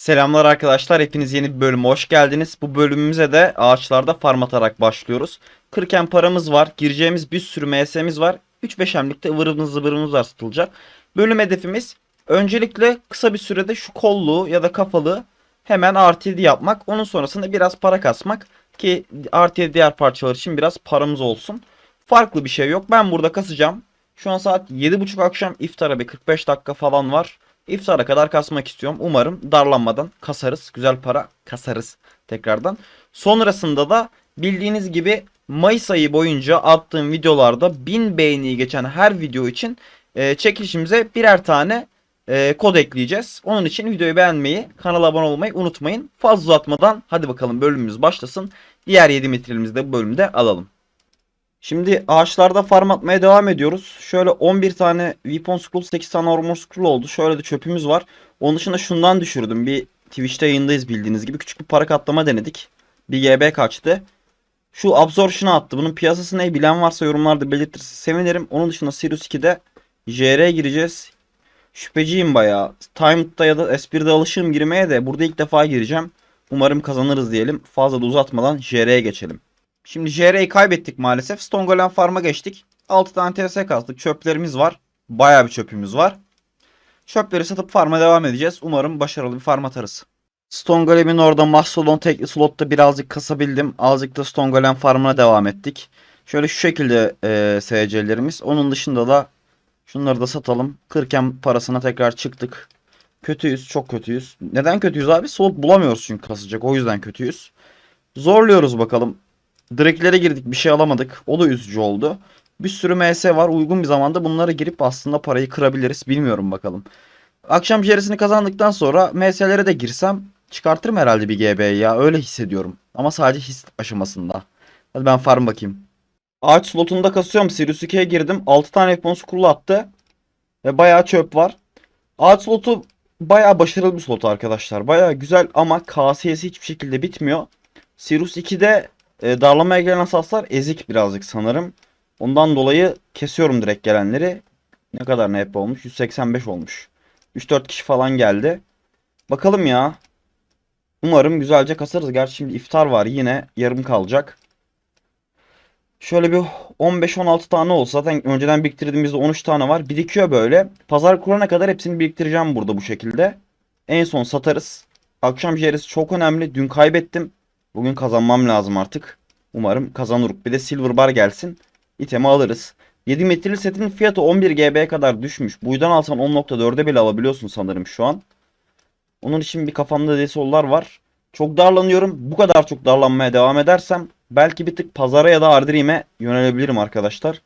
Selamlar arkadaşlar. Hepiniz yeni bir bölüme hoş geldiniz. Bu bölümümüze de ağaçlarda farm atarak başlıyoruz. Kırken paramız var. Gireceğimiz bir sürü MS'miz var. 3-5 hemlikte ıvırımız zıvırımız var satılacak. Bölüm hedefimiz öncelikle kısa bir sürede şu kolluğu ya da kafalığı hemen 7 yapmak. Onun sonrasında biraz para kasmak ki 7 diğer parçalar için biraz paramız olsun. Farklı bir şey yok. Ben burada kasacağım. Şu an saat 7.30 akşam iftara bir 45 dakika falan var. İftara kadar kasmak istiyorum. Umarım darlanmadan kasarız. Güzel para kasarız tekrardan. Sonrasında da bildiğiniz gibi Mayıs ayı boyunca attığım videolarda 1000 beğeniyi geçen her video için e, çekilişimize birer tane e, kod ekleyeceğiz. Onun için videoyu beğenmeyi, kanala abone olmayı unutmayın. Fazla uzatmadan hadi bakalım bölümümüz başlasın. Diğer 7 metrelimizi de bu bölümde alalım. Şimdi ağaçlarda farm atmaya devam ediyoruz. Şöyle 11 tane Weapon Scroll, 8 tane Armor Scroll oldu. Şöyle de çöpümüz var. Onun dışında şundan düşürdüm. Bir Twitch'te yayındayız bildiğiniz gibi. Küçük bir para katlama denedik. Bir GB kaçtı. Şu Absorption'a attı. Bunun piyasası ne bilen varsa yorumlarda belirtirse sevinirim. Onun dışında Sirius 2'de JR'ye gireceğiz. Şüpheciyim bayağı. Timed'da ya da S1'de alışığım girmeye de burada ilk defa gireceğim. Umarım kazanırız diyelim. Fazla da uzatmadan JR'ye geçelim. Şimdi JR'yi kaybettik maalesef. Stongolen Farm'a geçtik. 6 tane TS kastık. Çöplerimiz var. Bayağı bir çöpümüz var. Çöpleri satıp farm'a devam edeceğiz. Umarım başarılı bir farm atarız. Stongolem'in orada Mastodon tekli slotta birazcık kasabildim. Azıcık da Stongolem farmına devam ettik. Şöyle şu şekilde e, SC'lerimiz. Onun dışında da şunları da satalım. Kırken parasına tekrar çıktık. Kötüyüz. Çok kötüyüz. Neden kötüyüz abi? Slot bulamıyoruz çünkü kasacak. O yüzden kötüyüz. Zorluyoruz bakalım. Direklere girdik bir şey alamadık. O da üzücü oldu. Bir sürü MS var. Uygun bir zamanda bunlara girip aslında parayı kırabiliriz. Bilmiyorum bakalım. Akşam jerisini kazandıktan sonra MS'lere de girsem çıkartırım herhalde bir GB'yi ya. Öyle hissediyorum. Ama sadece his aşamasında. Hadi ben farm bakayım. Ağaç slotunda kasıyorum. Sirius 2'ye girdim. 6 tane F10 scroll attı. Ve bayağı çöp var. Ağaç slotu bayağı başarılı bir slot arkadaşlar. Bayağı güzel ama KS'si hiçbir şekilde bitmiyor. Sirius 2'de e, darlamaya gelen asaslar ezik birazcık sanırım. Ondan dolayı kesiyorum direkt gelenleri. Ne kadar NP olmuş? 185 olmuş. 3-4 kişi falan geldi. Bakalım ya. Umarım güzelce kasarız. Gerçi şimdi iftar var yine yarım kalacak. Şöyle bir 15-16 tane olsa zaten önceden biriktirdiğimizde 13 tane var. Birikiyor böyle. Pazar kurana kadar hepsini biriktireceğim burada bu şekilde. En son satarız. Akşam jerisi çok önemli. Dün kaybettim. Bugün kazanmam lazım artık. Umarım kazanırız. Bir de silver bar gelsin. İtemi alırız. 7 metreli setin fiyatı 11 GB'ye kadar düşmüş. Buydan alsan 10.4'e bile alabiliyorsun sanırım şu an. Onun için bir kafamda desollar var. Çok darlanıyorum. Bu kadar çok darlanmaya devam edersem belki bir tık pazara ya da Ardrim'e yönelebilirim arkadaşlar.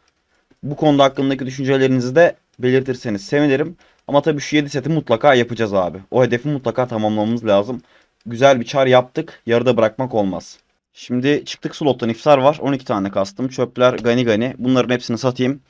Bu konuda hakkındaki düşüncelerinizi de belirtirseniz sevinirim. Ama tabii şu 7 seti mutlaka yapacağız abi. O hedefi mutlaka tamamlamamız lazım. Güzel bir çar yaptık. Yarıda bırakmak olmaz. Şimdi çıktık slottan iftar var. 12 tane kastım. Çöpler gani gani. Bunların hepsini satayım.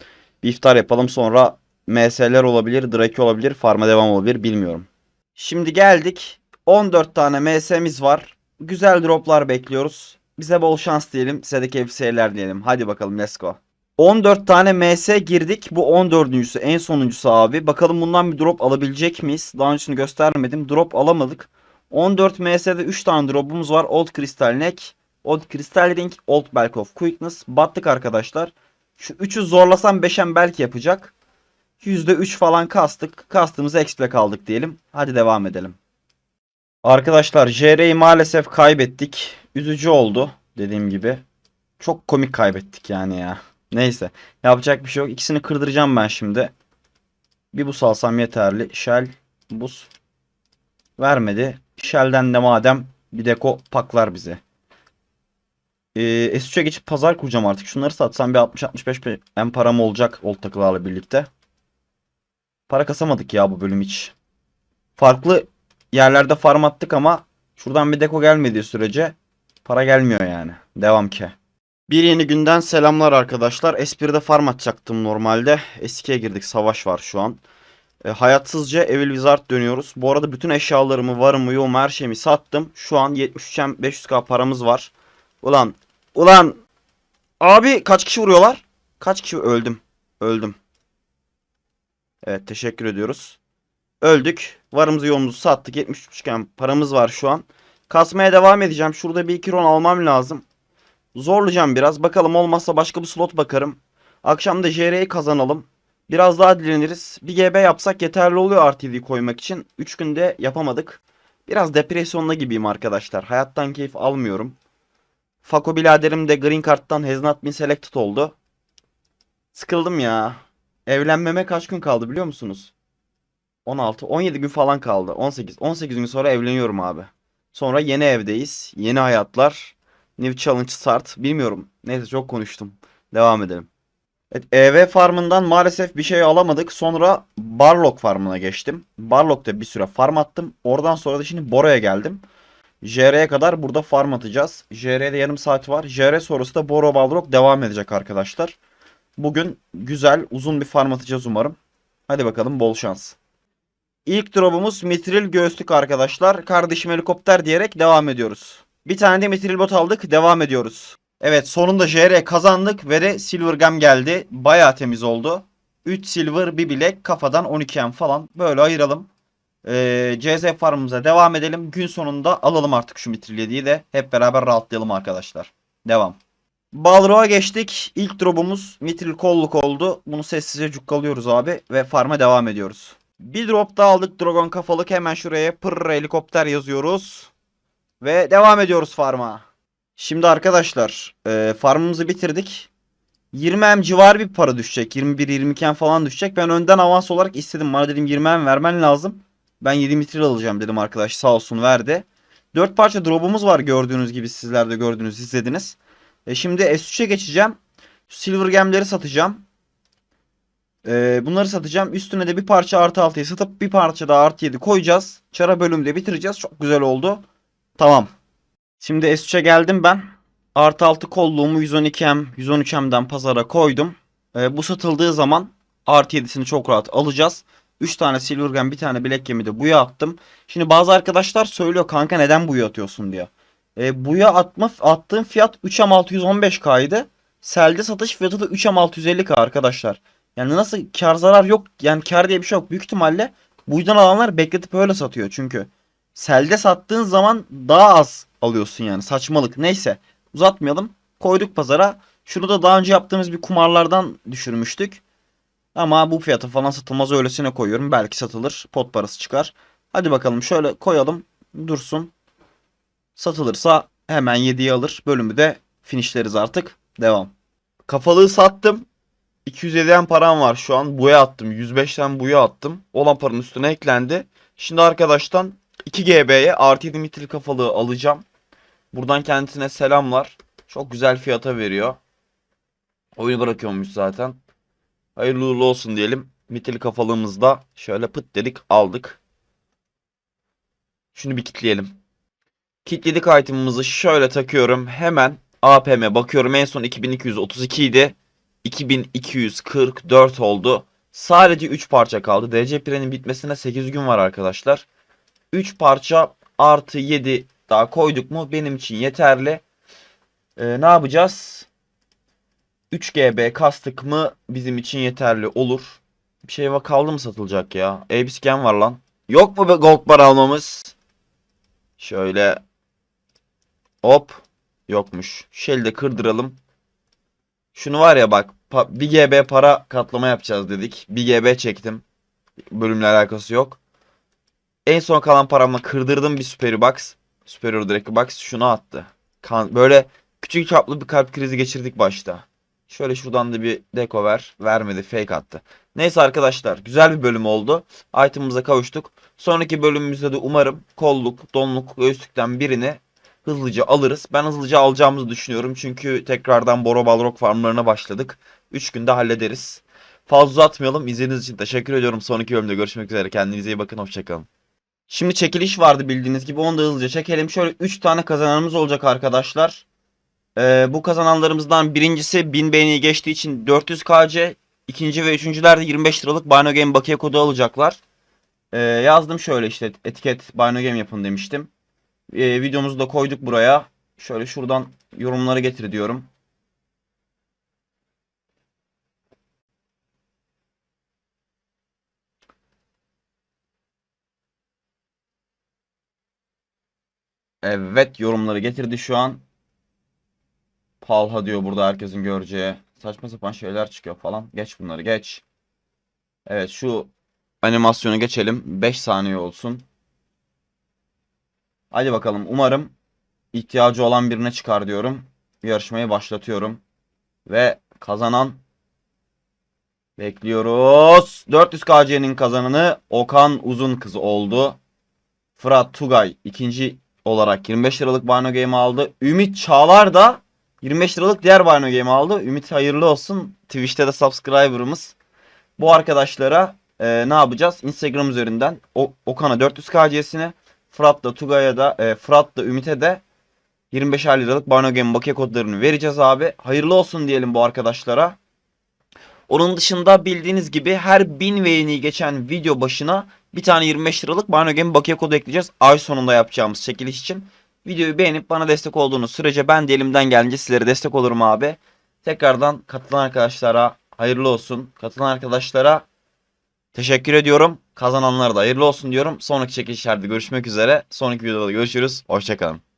Bir iftar yapalım. Sonra MS'ler olabilir. Drake olabilir. Farma devam olabilir. Bilmiyorum. Şimdi geldik. 14 tane MS'miz var. Güzel droplar bekliyoruz. Bize bol şans diyelim. Size de keyifli seyirler diyelim. Hadi bakalım let's go. 14 tane MS girdik. Bu 14.sü en sonuncusu abi. Bakalım bundan bir drop alabilecek miyiz? Daha öncesini göstermedim. Drop alamadık. 14 MS'de 3 tane drop'umuz var. Old Crystal Neck, Old Crystal Ring, Old Bulk of Quickness. Battık arkadaşlar. Şu 3'ü zorlasam 5'em belki yapacak. %3 falan kastık. Kastığımızı expe kaldık diyelim. Hadi devam edelim. Arkadaşlar JR'yi maalesef kaybettik. Üzücü oldu dediğim gibi. Çok komik kaybettik yani ya. Neyse. Yapacak bir şey yok. İkisini kırdıracağım ben şimdi. Bir buz alsam yeterli. Shell, buz. Vermedi. Shell'den de madem bir deko paklar bize. Ee, S3'e geçip pazar kuracağım artık. Şunları satsam bir 60-65 en param olacak old takılarla birlikte. Para kasamadık ya bu bölüm hiç. Farklı yerlerde farm attık ama şuradan bir deko gelmediği sürece para gelmiyor yani. Devam ki. Bir yeni günden selamlar arkadaşlar. S1'de farm atacaktım normalde. S2'ye girdik. Savaş var şu an. E, hayatsızca Evil Wizard dönüyoruz. Bu arada bütün eşyalarımı, varımı, yoğumu, her şeyimi sattım. Şu an 73'en 500k paramız var. Ulan, ulan. Abi kaç kişi vuruyorlar? Kaç kişi öldüm. Öldüm. Evet teşekkür ediyoruz. Öldük. Varımızı yoğumuzu sattık. 73 iken paramız var şu an. Kasmaya devam edeceğim. Şurada bir iki ron almam lazım. Zorlayacağım biraz. Bakalım olmazsa başka bir slot bakarım. Akşam da JR'yi kazanalım. Biraz daha dileniriz. Bir GB yapsak yeterli oluyor RTD koymak için. 3 günde yapamadık. Biraz depresyonda gibiyim arkadaşlar. Hayattan keyif almıyorum. Fako biraderim de Green Card'dan has not been selected oldu. Sıkıldım ya. Evlenmeme kaç gün kaldı biliyor musunuz? 16, 17 gün falan kaldı. 18, 18 gün sonra evleniyorum abi. Sonra yeni evdeyiz. Yeni hayatlar. New challenge start. Bilmiyorum. Neyse çok konuştum. Devam edelim. Evet, EV farmından maalesef bir şey alamadık. Sonra Barlock farmına geçtim. Barlock'ta bir süre farm attım. Oradan sonra da şimdi Bora'ya geldim. JR'ye kadar burada farm atacağız. JR'de yarım saat var. JR sonrası da Boro Balrog devam edecek arkadaşlar. Bugün güzel uzun bir farm atacağız umarım. Hadi bakalım bol şans. İlk drop'umuz mitril göğüslük arkadaşlar. Kardeşim helikopter diyerek devam ediyoruz. Bir tane de mitril bot aldık. Devam ediyoruz. Evet sonunda JR kazandık ve de silver gem geldi. Baya temiz oldu. 3 silver bir bilek kafadan 12 m falan. Böyle ayıralım. Ee, CZ farmımıza devam edelim. Gün sonunda alalım artık şu mitril 7'yi de. Hep beraber rahatlayalım arkadaşlar. Devam. Balro'a geçtik. İlk drop'umuz mitril kolluk oldu. Bunu sessizce cukkalıyoruz abi ve farma devam ediyoruz. Bir drop daha aldık Dragon kafalık. Hemen şuraya pırr helikopter yazıyoruz. Ve devam ediyoruz farma. Şimdi arkadaşlar e, farmımızı bitirdik. 20 M civarı bir para düşecek. 21-22 M falan düşecek. Ben önden avans olarak istedim. Bana dedim 20 M vermen lazım. Ben 7 mitril alacağım dedim arkadaş. Sağ olsun verdi. 4 parça drop'umuz var gördüğünüz gibi. Sizler de gördünüz izlediniz. E şimdi S3'e geçeceğim. Silver gemleri satacağım. Ee, bunları satacağım. Üstüne de bir parça artı 6'yı satıp bir parça da artı 7 koyacağız. Çara bölümde bitireceğiz. Çok güzel oldu. Tamam. Şimdi S3'e geldim ben. Artı 6 kolluğumu 112M, 113M'den pazara koydum. Ee, bu satıldığı zaman artı 7'sini çok rahat alacağız. 3 tane silver gem, bir tane black gem'i de buya attım. Şimdi bazı arkadaşlar söylüyor kanka neden buya atıyorsun diyor. Ee, buya atma, attığım fiyat 3M615K'ydı. Selde satış fiyatı da 3M650K arkadaşlar. Yani nasıl kar zarar yok. Yani kar diye bir şey yok. Büyük ihtimalle bu yüzden alanlar bekletip öyle satıyor. Çünkü selde sattığın zaman daha az alıyorsun yani. Saçmalık. Neyse uzatmayalım. Koyduk pazara. Şunu da daha önce yaptığımız bir kumarlardan düşürmüştük. Ama bu fiyata falan satılmaz öylesine koyuyorum. Belki satılır. Pot parası çıkar. Hadi bakalım şöyle koyalım. Dursun. Satılırsa hemen 7'yi alır. Bölümü de finishleriz artık. Devam. Kafalığı sattım. 207'den param var şu an. Buya attım. 105'ten buya attım. Olan paranın üstüne eklendi. Şimdi arkadaştan 2 GB'ye artı 7 mitril kafalığı alacağım. Buradan kendisine selamlar. Çok güzel fiyata veriyor. Oyunu bırakıyormuş zaten. Hayırlı uğurlu olsun diyelim. Mitril kafalığımızı da şöyle pıt dedik aldık. Şunu bir kitleyelim. Kitledik item'ımızı şöyle takıyorum. Hemen APM bakıyorum. En son 2232 idi. 2244 oldu. Sadece 3 parça kaldı. DC Pire'nin bitmesine 8 gün var arkadaşlar. 3 parça artı 7 daha koyduk mu benim için yeterli. Ee, ne yapacağız? 3 GB kastık mı bizim için yeterli olur. Bir şey var kaldı mı satılacak ya? Scan var lan. Yok mu be gold bar almamız? Şöyle. Hop. Yokmuş. Shell'i de kırdıralım. Şunu var ya bak. pa- 1 GB para katlama yapacağız dedik. 1 GB çektim. Bölümle alakası yok. En son kalan paramla kırdırdım bir Superior Box. Superior Direct Box şunu attı. Kan böyle küçük çaplı bir kalp krizi geçirdik başta. Şöyle şuradan da bir deko ver. Vermedi fake attı. Neyse arkadaşlar güzel bir bölüm oldu. Item'ımıza kavuştuk. Sonraki bölümümüzde de umarım kolluk, donluk, göğüslükten birini hızlıca alırız. Ben hızlıca alacağımızı düşünüyorum. Çünkü tekrardan Boro Balrog farmlarına başladık. 3 günde hallederiz. Fazla uzatmayalım. İzlediğiniz için teşekkür ediyorum. Sonraki bölümde görüşmek üzere. Kendinize iyi bakın. Hoşçakalın. Şimdi çekiliş vardı bildiğiniz gibi. Onu da hızlıca çekelim. Şöyle 3 tane kazananımız olacak arkadaşlar. Ee, bu kazananlarımızdan birincisi 1000 beğeniyi geçtiği için 400 KC. ikinci ve üçüncüler de 25 liralık Bino Game bakiye kodu alacaklar. Ee, yazdım şöyle işte etiket Bino Game yapın demiştim. Ee, videomuzu da koyduk buraya. Şöyle şuradan yorumları getir diyorum. Evet yorumları getirdi şu an. Palha diyor burada herkesin göreceği. Saçma sapan şeyler çıkıyor falan. Geç bunları geç. Evet şu animasyonu geçelim. 5 saniye olsun. Hadi bakalım. Umarım ihtiyacı olan birine çıkar diyorum. Yarışmayı başlatıyorum. Ve kazanan bekliyoruz. 400 KC'nin kazananı Okan Uzun kızı oldu. Fırat Tugay ikinci olarak 25 liralık Bino Game aldı. Ümit Çağlar da 25 liralık diğer Bino Game aldı. Ümit hayırlı olsun. Twitch'te de subscriber'ımız. Bu arkadaşlara e, ne yapacağız? Instagram üzerinden o, Okan'a 400 KC'sini Fırat'la Tugay'a da e, Fırat'la Ümit'e de 25 liralık Bino Game bakiye kodlarını vereceğiz abi. Hayırlı olsun diyelim bu arkadaşlara. Onun dışında bildiğiniz gibi her 1000 beğeni geçen video başına bir tane 25 liralık Bino Game bakiye kodu ekleyeceğiz. Ay sonunda yapacağımız çekiliş için. Videoyu beğenip bana destek olduğunuz sürece ben de elimden gelince sizlere destek olurum abi. Tekrardan katılan arkadaşlara hayırlı olsun. Katılan arkadaşlara teşekkür ediyorum. Kazananlara da hayırlı olsun diyorum. Sonraki çekilişlerde görüşmek üzere. Sonraki videoda görüşürüz. Hoşçakalın.